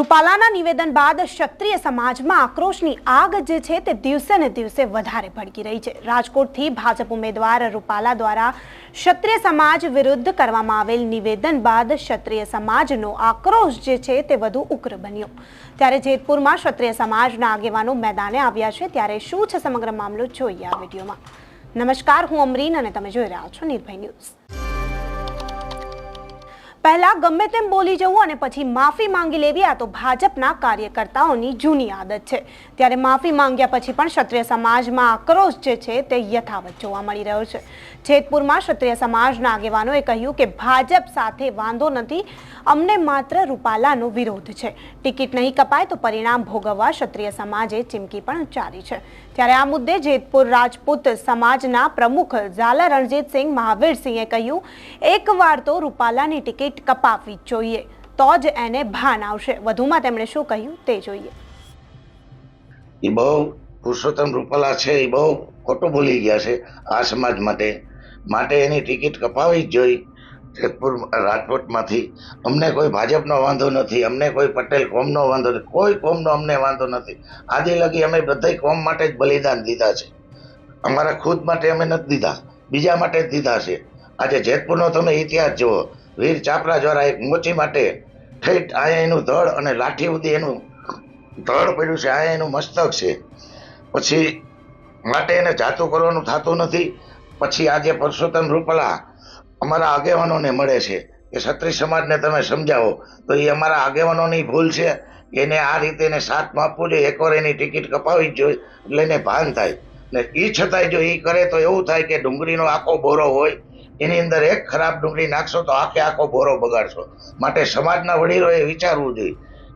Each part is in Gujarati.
રૂપાલાના નિવેદન બાદ ક્ષત્રિય સમાજમાં આક્રોશની આગ જે છે તે દિવસે ને દિવસે વધારે ભડકી રહી છે. રાજકોટથી ભાજપ ઉમેદવાર રૂપાલા દ્વારા ક્ષત્રિય સમાજ વિરુદ્ધ કરવામાં આવેલ નિવેદન બાદ ક્ષત્રિય સમાજનો આક્રોશ જે છે તે વધુ ઉગ્ર બન્યો. ત્યારે જેતપુરમાં ક્ષત્રિય સમાજના આગેવાનો મેદાને આવ્યા છે. ત્યારે શું છે સમગ્ર મામલો? જોઈએ આ વિડીયોમાં. નમસ્કાર, હું અમરીન અને તમે જોઈ રહ્યા છો નિર્ભય ન્યૂઝ. પહેલા ગમે તેમ બોલી જવું અને પછી માફી માંગી લેવી, આ તો ભાજપના કાર્યકર્તાઓની જૂની આદત છે. ત્યારે માફી માંગ્યા પછી પણ ક્ષત્રિય સમાજમાં આક્રોશ જે છે તે યથાવત જોવા મળી રહ્યો છે. જેતપુરમાં ક્ષત્રિય સમાજના આગેવાનોએ કહ્યું કે ભાજપ સાથે વાંધો નથી, અમને માત્ર રૂપાલાનો વિરોધ છે. ટિકિટ નહીં કપાય તો પરિણામ ભોગવવા ક્ષત્રિય સમાજે ચીમકી પણ ઉચ્ચારી છે. ત્યારે આ મુદ્દે જેતપુર રાજપૂત સમાજના પ્રમુખ ઝાલા રણજીતસિંહ મહાવીરસિંહે કહ્યું, એકવાર તો રૂપાલાની ટિકિટ કપાવવી જોઈએ. તો જ એને ભાન આવશે. વધુમાં તેમણે શું કહ્યું તે જોઈએ. એ બહુ પુરુષોત્તમ રૂપાલા છે, એ બહુ ખોટું બોલી ગયા છે આ સમાજ માટે. માટે એની ટિકિટ કપાવી જ જોઈ. જેતપુર રાજકોટમાંથી અમને કોઈ ભાજપનો વાંધો નથી, અમને કોઈ પટેલ કોમનો વાંધો નથી, કોઈ કોમનો અમને વાંધો નથી. આજે લગી અમે બધા કોમ માટે જ બલિદાન દીધા છે. અમારા ખુદ માટે અમે નથી દીધા, બીજા માટે જ દીધા છે. આજે જેતપુરનો તમે ઇતિહાસ જુઓ વીર ચાપરા દ્વારા એક મોચી માટે ઠેઠ આયા એનું ધડ અને લાઠી ઉદી એનું ધડ પડ્યું છે, આયા એનું મસ્તક છે. પછી માટે એને જાતું કરવાનું થતું નથી. પછી આજે પરસોત્તમ રૂપલા અમારા આગેવાનોને મળે છે. કે ક્ષત્રિય સમાજને તમે સમજાવો, તો એ અમારા આગેવાનોની ભૂલ છે. એને આ રીતે એને સાથ આપવું જોઈએ, એકવાર એની ટિકિટ કપાવી જોઈએ, એટલે એને ભાન થાય. ને એ છતાંય જો એ કરે તો એવું થાય કે ડુંગળીનો આખો બોરો હોય એની અંદર એક ખરાબ ડુંગળી નાખશો તો આખે આખો બોરો બગાડશો. માટે સમાજના વડીલોએ વિચારવું જોઈએ.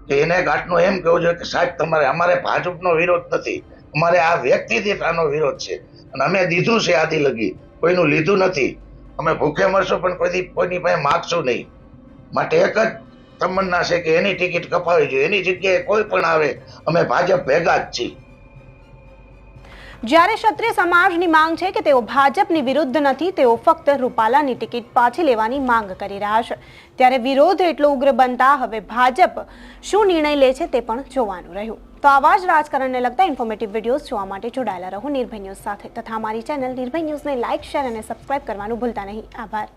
કે એને ગાંઠનું એમ કહેવું જોઈએ કે સાહેબ, તમારે, અમારે ભાજપનો વિરોધ નથી. અમારે આ વ્યક્તિથી આનો વિરોધ છે. અને અમે દીધું છે આદિ લગી. કોઈનું લીધું નથી. અમે ભૂખે મરશું પણ કોઈથી કોઈની પાસે માગશું નહીં. માટે એક જ તમન્ના છે કે એની ટિકિટ કપાવી જોઈએ. એની જગ્યાએ કોઈ પણ આવે, અમે ભાજપ ભેગા જ છીએ. જ્યારે ક્ષત્રિય સમાજની માંગ છે કે તેઓ ભાજપની વિરુદ્ધ નથી, તેઓ ફક્ત રૂપાલાની ટિકિટ પાછી લેવાની માંગ કરી રહ્યા છે. ત્યારે વિરોધ એટલો ઉગ્ર બનતા હવે ભાજપ શું નિર્ણય લે છે તે પણ જોવાનું રહ્યું. તો આવા જ રાજકારણને લગતા ઇન્ફોર્મેટિવ વિડીયોઝ જોવા માટે જોડાયેલા રહો નિર્ભય ન્યૂઝ સાથે. તથા અમારી ચેનલ નિર્ભય ન્યૂઝને લાઇક શેર અને સબસ્ક્રાઇબ કરવાનું ભૂલતા નહીં. આભાર.